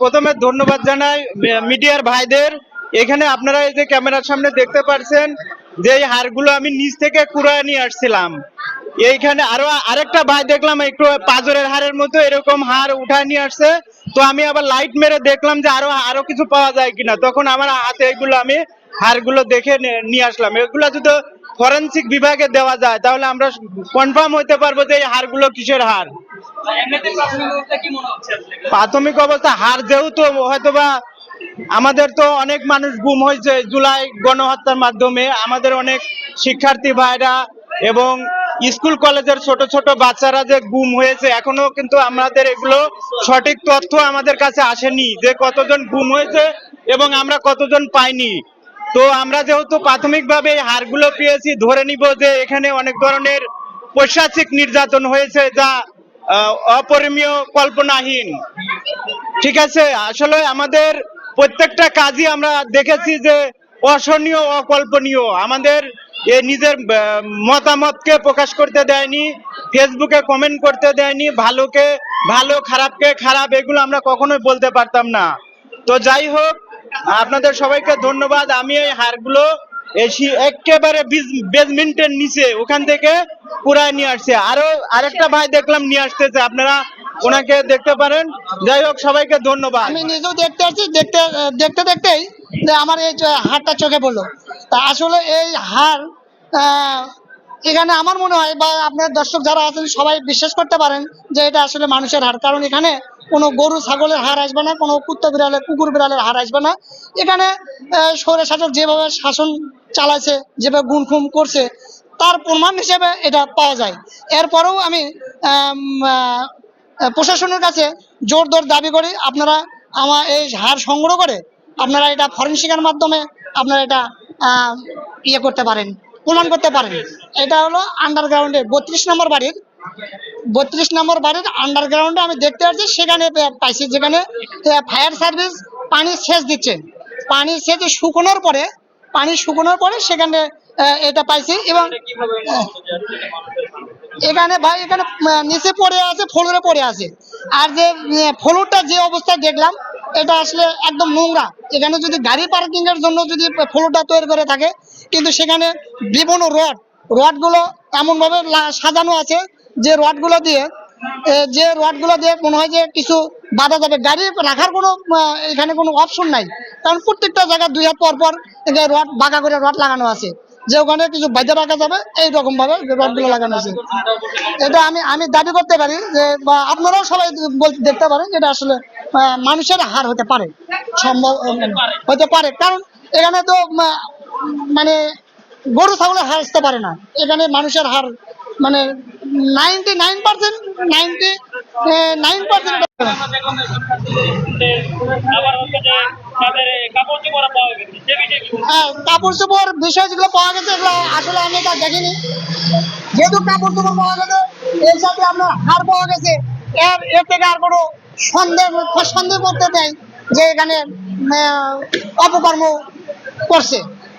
প্রথমে ধন্যবাদ জানাই মিডিয়ার ভাইদের। এখানে আপনারা এই যে ক্যামেরার সামনে দেখতে পাচ্ছেন যে এই হারগুলো আমি নিচ থেকে কুড়ায় নিয়ে আসছিলাম। এইখানে আরও আরেকটা ভাই দেখলাম, একটু পাজরের হারের মতো এরকম হার উঠায় নিয়ে আসছে। তো আমি আবার লাইট মেরে দেখলাম যে আরও আরও কিছু পাওয়া যায় কিনা। তখন আমার হাতে এগুলো আমি হারগুলো দেখে নিয়ে আসলাম। এগুলো যদি ফরেন্সিক বিভাগে দেওয়া যায়, তাহলে আমরা কনফার্ম হইতে পারব যে এই হারগুলো কিসের হার প্রাথমিক অবস্থা হার যেহেতু, হয়তোবা আমাদের তো অনেক মানুষ গুম হয়েছে জুলাই গণহত্যার মাধ্যমে। আমাদের অনেক শিক্ষার্থী ভাইরা এবং স্কুল কলেজের ছোট ছোট বাচ্চারা যে গুম হয়েছে, এখনও কিন্তু আমাদের এগুলো সঠিক তথ্য আমাদের কাছে আসেনি যে কতজন গুম হয়েছে এবং আমরা কতজন পাইনি। তো আমরা যেহেতু প্রাথমিকভাবে এই হারগুলো পেয়েছি, ধরে নিব যে এখানে অনেক ধরনের প্রশাসিক নির্যাতন হয়েছে যা অপরিমেয় কল্পনাহীন। ঠিক আছে? আসলে আমাদের প্রত্যেকটা কাজই আমরা দেখেছি যে অসহনীয়, অকল্পনীয়। আমাদের এ নিজের মতামতকে প্রকাশ করতে দেয়নি, ফেসবুকে কমেন্ট করতে দেয়নি, ভালোকে ভালো, খারাপকে খারাপ, এগুলো আমরা কখনোই বলতে পারতাম না। তো যাই হোক, আপনাদের সবাইকে ধন্যবাদ। আমি এই হারগুলো একেবারে বেজমেন্টের নিচে, ওখান থেকে পুরায় নিয়ে আসছে। আরও আরেকটা ভাই দেখলাম নিয়ে আসতেছে, আপনারা ওনাকে দেখতে পারেন। যাই হোক, সবাইকে ধন্যবাদ। আমি নিজেও দেখতে আসছি, দেখতে দেখতে দেখতেই যে আমার এই হাড়টা চোখে পড়ল। তা আসলে এই হাড় এখানে আমার মনে হয়, বা আপনার দর্শক যারা আছেন, সবাই বিশ্বাস করতে পারেন যে এটা আসলে মানুষের হাড় কারণ এখানে কোনো গরু, ছাগলের হাড় আসবে না, কোনো কুত্তা বিড়ালের, কুকুর বিড়ালের হাড় আসবে না। এখানে সৌরে শাসক যেভাবে শাসন চালাচ্ছে যেভাবে গুণ খুম করছে, তার প্রমাণ হিসেবে এটা পাওয়া যায়। এরপরেও আমি প্রশাসনের কাছে জোর দর দাবি করি, আপনারা আমার এই হার সংগ্রহ করে আপনারা এটা ফরেন্সিকের মাধ্যমে আপনারা এটা ইয়ে করতে পারেন, প্রমাণ করতে পারেন। এটা হলো আন্ডারগ্রাউন্ডে বত্রিশ নম্বর বাড়ির, বত্রিশ নম্বর বাড়ির আন্ডারগ্রাউন্ডে আমি দেখতে পাচ্ছি, সেখানে পাইছি যেখানে ফায়ার সার্ভিস পানি সেচ দিচ্ছে। পানি সেচ শুকনোর পরে পানি শুকনোর পরে সেখানে এটা পাইছি এবং? এখানে ভাই এখানে নিচে পড়ে আছে ফ্লোরে পড়ে আছে আর যে ফ্লোরটা যে অবস্থায় দেখলাম এটা আসলে একদম নোংরা এখানে যদি গাড়ি পার্কিং এর জন্য যদি ফ্লোরটা তৈরি করে থাকে কিন্তু সেখানে বিভিন্ন রড রডগুলো এমন ভাবে সাজানো আছে যে রডগুলো দিয়ে যে রডগুলো দিয়ে মনে হয় যে কিছু বাধা যাবে গাড়ি রাখার কোনো এখানে কোনো অপশন নাই। কারণ প্রত্যেকটা জায়গায় দুই হাত পর পর রড, বাঁকা করে রড লাগানো আছে। যে ওখানে কিছু বাজে রাখা যাবে এইরকম ভাবে রডগুলো লাগানো আছে। এটা এটা আমি আমি দাবি করতে পারি যে আপনারাও সবাই বল- দেখতে পারেন যেটা আসলে মানুষের হার হতে পারে। সম্ভব হতে পারে। কারণ এখানে তো মানে গরু, ছাগলের হার আসতে পারে না। এখানে মানুষের হার মানে ninety nine percent ninety nine percent আমরা দেখলাম যে শিক্ষার্থীদের আবার হচ্ছে যে তাদের কাপড় চোপড় পাওয়া গেছে সে বিষয়ে কি বলবেন? হ্যাঁ কাপড় চোপড় পাওয়া গেছে আসলে আমি দেখিনি। যেহেতু কাপড় পাওয়া এর সাথে হার পাওয়া গেছে। আর সন্দেহ সন্দেহ করতে নেই যে এখানে অপকর্ম করছে।